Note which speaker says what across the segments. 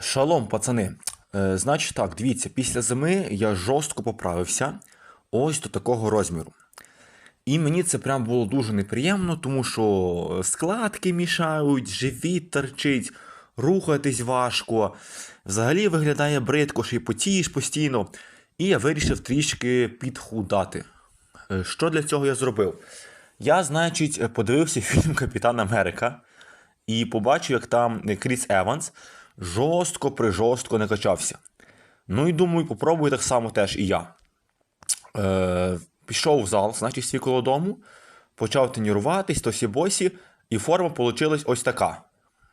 Speaker 1: Шалом, пацани. Е, значить так, дивіться, після зими я жорстко поправився ось до такого розміру. І мені це прям було дуже неприємно, тому що складки мішають, живіт торчить, рухатись важко. Взагалі виглядає бридко, що й потієш постійно. І я вирішив трішки підхудати. Е, Що для цього я зробив? Я, значить, подивився фільм Капітан Америка і побачив, як там Кріс Еванс жорстко прижорстко не качався. Ну і думаю, попробую так само теж і я. Е, пішов в зал, значить, свій коло дому, почав тренуватись, тосі босі, і форма вийшла ось така.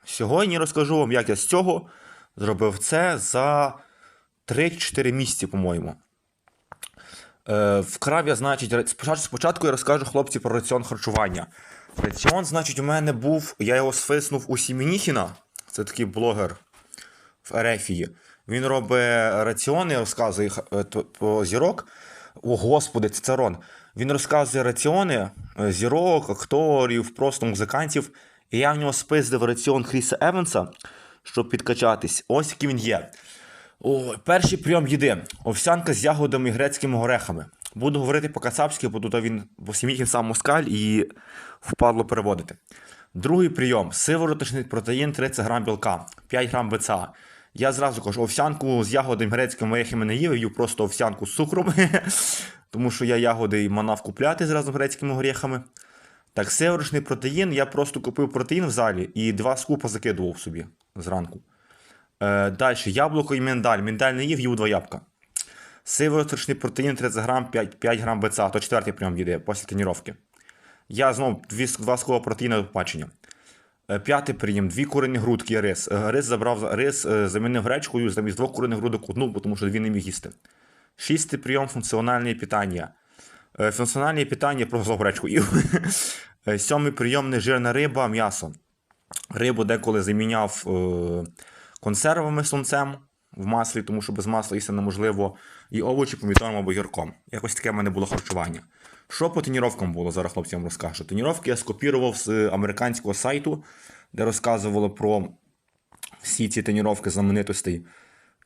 Speaker 1: Сьогодні розкажу вам, як я з цього зробив це за 3-4 місяці, по-моєму. Е, вкрав я, значить, спочатку, спочатку я розкажу хлопці про раціон харчування. Раціон, значить, у мене був, я його свиснув у Сімініхіна, це такий блогер в Ерефії. Він робить раціони, розказує е, по зірок. О, господи, Цицерон. Він розказує раціони е, зірок, акторів, просто музикантів. І я в нього спиздив раціон Кріса Еванса, щоб підкачатись. Ось який він є. О, перший прийом їди. Овсянка з ягодами і грецькими горехами. Буду говорити по-кацапськи, бо тут він бо сім'ї сам москаль і впадло переводити. Другий прийом сивороточний протеїн 30 грам білка, 5 грам БЦА. Я зразу кажу, овсянку з ягодами грецькими орехами не їв, їв просто овсянку з цукром, тому що я ягоди і манав купляти зразу грецькими горіхами. Так, сивороточний протеїн, я просто купив протеїн в залі і два скупа закидував собі зранку. Е, Далі, яблуко і миндаль. Миндаль не їв, їв два ябка. Сивороточний протеїн 30 грам, 5, 5 грам БЦА, то четвертий прийом їде після тренування. Я знову дві, два скова протеїна до побачення. Е, П'ятий прийом, дві курені грудки рис. Е, Рис забрав рис, е, замінив гречкою, замість двох курених грудок одну, тому що дві не міг їсти. Шістий прийом функціональне питання. Функціональне питання просто гречку. Сьомий прийом нежирна риба, м'ясо. Рибу деколи заміняв консервами сонцем в маслі, тому що без масла їсти неможливо. І овочі помідором або гірком. Якось таке в мене було харчування. Що по тренуванням було, зараз хлопцям розкажу. Тренування я скопірував з е, американського сайту, де розказували про всі ці тренування знаменитостей.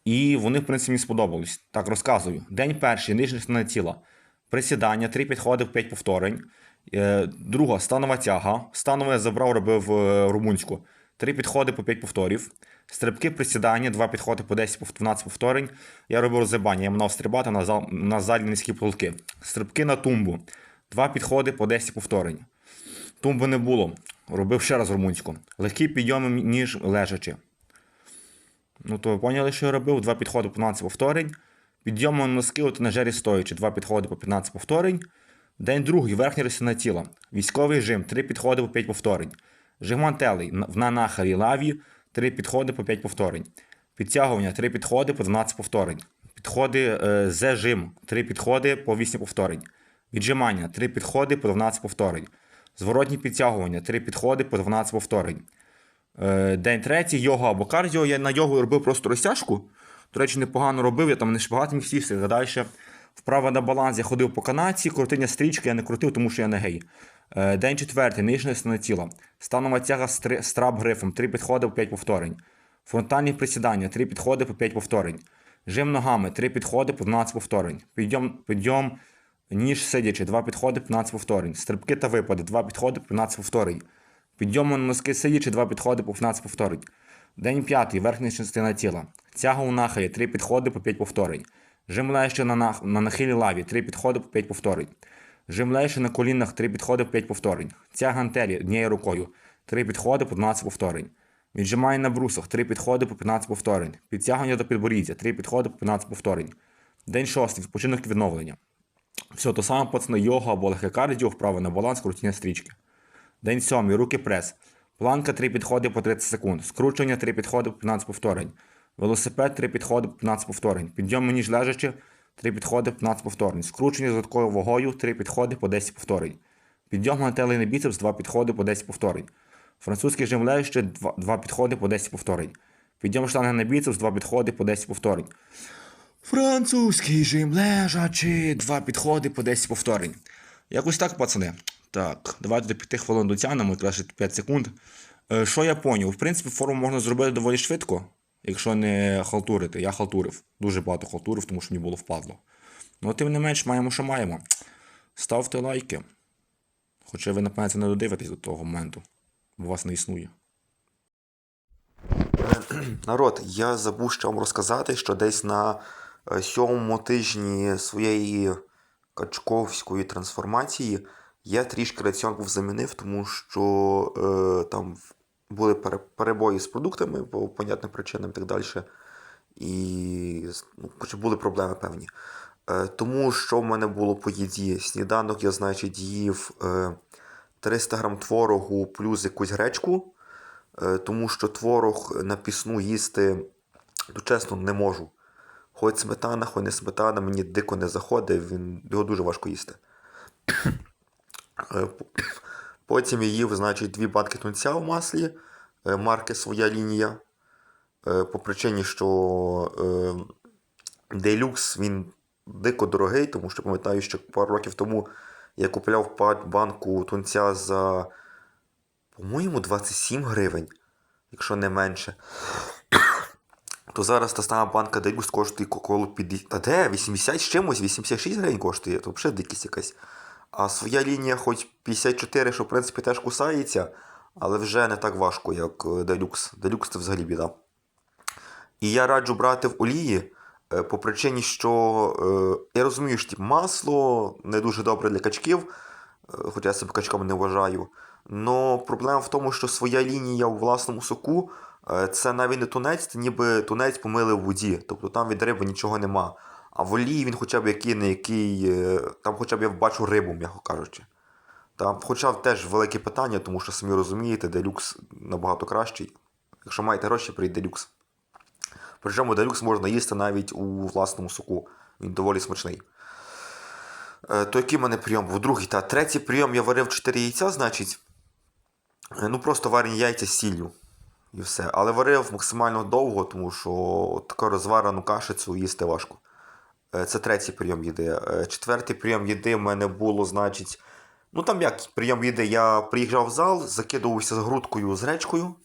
Speaker 1: І вони, в принципі, мені сподобались. Так, розказую. День перший, нижня частина тіла. Присідання, три підходи, п'ять повторень. Е, Друга станова тяга. Станове забрав, робив е, румунську. Три підходи по 5 повторів. Стрибки присідання, два підходи по 10 пов- 12 повторень. Я робив роззибання, я мав стрибати на, зал, на задні низькі потолки. Стрибки на тумбу. Два підходи по 10 повторень. Тумби не було. Робив ще раз румунську. Легкі підйоми, ніж лежачи. Ну, то ви поняли, що я робив? Два підходи по 15 повторень. Підйом на носки у тренажері стоячи, два підходи по 15 повторень. День другий, верхня російна тіла. Військовий жим, три підходи по 5 повторень. Жим антелей на- на нахарі лаві, три підходи по 5 повторень. Підтягування, три підходи по 12 повторень. Підходи е, з жим, три підходи по 8 повторень. Віджимання, три підходи по 12 повторень. Зворотні підтягування, три підходи по 12 повторень. Е, День третій, йога або кардіо. Я на йогу робив просто розтяжку. До речі, непогано робив, я там не шпагат міг сісти. Далі вправо на баланс я ходив по канаті, крутиня стрічки я не крутив, тому що я не гей. Е, День четвертий, нижня стіна тіла. Станова тяга з три- з грифом, 3 підходи по 5 повторень. Фронтальні присідання, 3 підходи по 5 повторень. Жим ногами, 3 підходи по 12 повторень. Підйом, підйом ніж сидячи, 2 підходи по 15 повторень. Стрибки та випади, 2 підходи по 15 повторень. Підйому на носки сидячи, 2 підходи по 15 повторень. День п'ятий, верхня частина тіла. Тяга у нахилі, 3 підходи по 5 повторень. Жим лежачи на, нах... на нахилі лаві, 3 підходи по 5 повторень. Жим на колінах, 3 підходи по 5 повторень. Тяга гантелі однією рукою, 3 підходи по 12 повторень. Віджимання на брусах, 3 підходи по 15 повторень. Підтягування до підборіддя, 3 підходи по 15 повторень. День шостий, відпочинок і відновлення. Все, то саме пацани, йога або легке кардіо, вправи на баланс, крутіння стрічки. День сьомий, руки прес. Планка 3 підходи по 30 секунд. Скручування 3 підходи по 15 повторень. Велосипед 3 підходи по 15 повторень. Підйом ніж лежачи 3 підходи 15 повторень. Скручення з додатковою вагою 3 підходи по 10 повторень. Підйом гантелей біцепс 2 підходи по 10 повторень. Французький жим лежачи 2, 2 підходи по 10 повторень. Підйом штанги на біцепс 2 підходи по 10 повторень. Французький жим лежачи, 2 підходи по 10 повторень. Якось так, пацани. Так, давайте до 5 хвилин дотягнемо, якраз 5 секунд. Е, Що я поняв? В принципі, форму можна зробити доволі швидко. Якщо не халтурити. Я халтурив. Дуже багато халтурив, тому що мені було впадло. Ну, тим не менш, маємо, що маємо. Ставте лайки. Хоча ви, напевно, це не додивитесь до того моменту, бо вас не існує. Народ, я забув ще вам розказати, що десь на е, сьомому тижні своєї качковської трансформації я трішки раціон був замінив, тому що е, там були перебої з продуктами по понятним причинам і так далі. І ну, були проблеми певні. Е, тому що в мене було по їді? Сніданок я, значить, їв е, 300 грам творогу плюс якусь гречку. Е, тому що творог на пісну їсти, ну, чесно, не можу. Хоч сметана, хоч не сметана, мені дико не заходить, він, його дуже важко їсти. По- Потім я їв, значить, дві банки тунця в маслі, е, марки своя лінія. Е, По причині, що Deluxe він дико дорогий, тому що пам'ятаю, що пару років тому я купляв банку тунця за, по-моєму, 27 гривень, якщо не менше. То зараз та сама банка Deluxe коштує коло 50. Та де? 80 з чимось, 86 гривень коштує, то взагалі дикість якась. А своя лінія, хоч 54, що в принципі теж кусається, але вже не так важко, як Deluxe. Deluxe це взагалі біда. І я раджу брати в олії е, по причині, що е, я розумію, що типу, масло не дуже добре для качків, е, хоча я себе качком не вважаю. Но проблема в тому, що своя лінія у власному соку це навіть не тунець, це ніби тунець помили в воді. Тобто там від риби нічого нема. А в олії він хоча б який не який, е, там хоча б я бачу рибу, м'яко кажучи. Там, хоча теж велике питання, тому що самі розумієте, делюкс набагато кращий. Якщо маєте гроші, прийде делюкс. Причому делюкс можна їсти навіть у власному соку. Він доволі смачний. Е, То який в мене прийом був? Другий та третій прийом я варив 4 яйця, значить. Е, Ну просто варені яйця з сіллю. І все. Але варив максимально довго, тому що таку розварену кашицю їсти важко. Е, Це третій прийом їди. Е, Четвертий прийом їди в мене було, значить. Ну там як прийом їди, я приїжджав в зал, закидувався з грудкою з гречкою.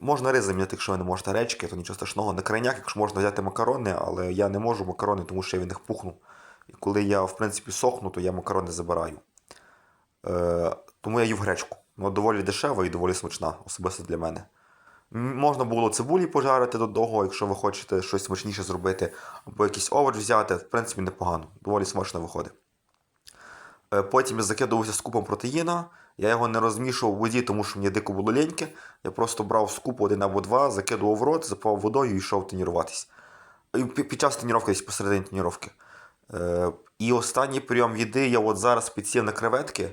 Speaker 1: Можна рис замінити, якщо ви не можете гречки, то нічого страшного. На крайняк, якщо можна взяти макарони, але я не можу макарони, тому що я від них пухну. І коли я, в принципі, сохну, то я макарони забираю. Е, тому я їв гречку. Вона доволі дешева і доволі смачна, особисто для мене. Можна було цибулі пожарити до того, якщо ви хочете щось смачніше зробити, або якийсь овоч взяти, в принципі, непогано, доволі смачно виходить. Е, Потім я закидувався скупом протеїна. Я його не розмішував в воді, тому що мені дико було ліньки. Я просто брав скуп один або два, закидував в рот, запав водою і йшов тренуватись. Під час тренування, десь посередині тренування. Е, І останній прийом їди я от зараз підсів на креветки.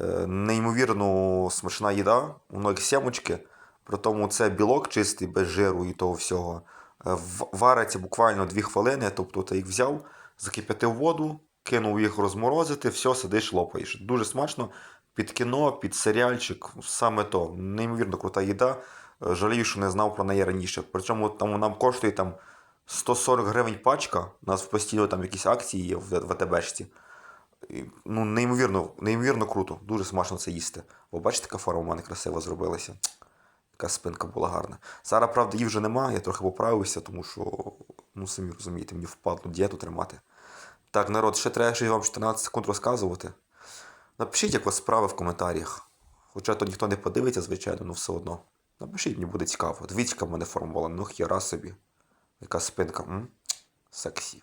Speaker 1: Е, Неймовірно смачна їда, воно як сімочки. При тому це білок чистий, без жиру і того всього. Е, Вариться буквально 2 хвилини, тобто ти їх взяв, закип'ятив воду, кинув їх розморозити, все, сидиш, лопаєш. Дуже смачно. Під кіно, під серіальчик, саме то. Неймовірно крута їда. Е, Жалію, що не знав про неї раніше. Причому там нам коштує там 140 гривень пачка. У нас постійно там якісь акції є в в АТБшці. І, Ну, неймовірно, неймовірно круто. Дуже смачно це їсти. Бо бачите, яка форма у мене красиво зробилася. Яка спинка була гарна. Зараз, правда, її вже нема, я трохи поправився, тому що, ну самі розумієте, мені впадло дієту тримати. Так, народ, ще треба ще вам 14 секунд розказувати. Напишіть, як у вас справи в коментарях. Хоча то ніхто не подивиться, звичайно, але все одно. Напишіть, мені буде цікаво. Яка в мене форма була. Ну, хіра собі. Яка спинка. М? Сексі.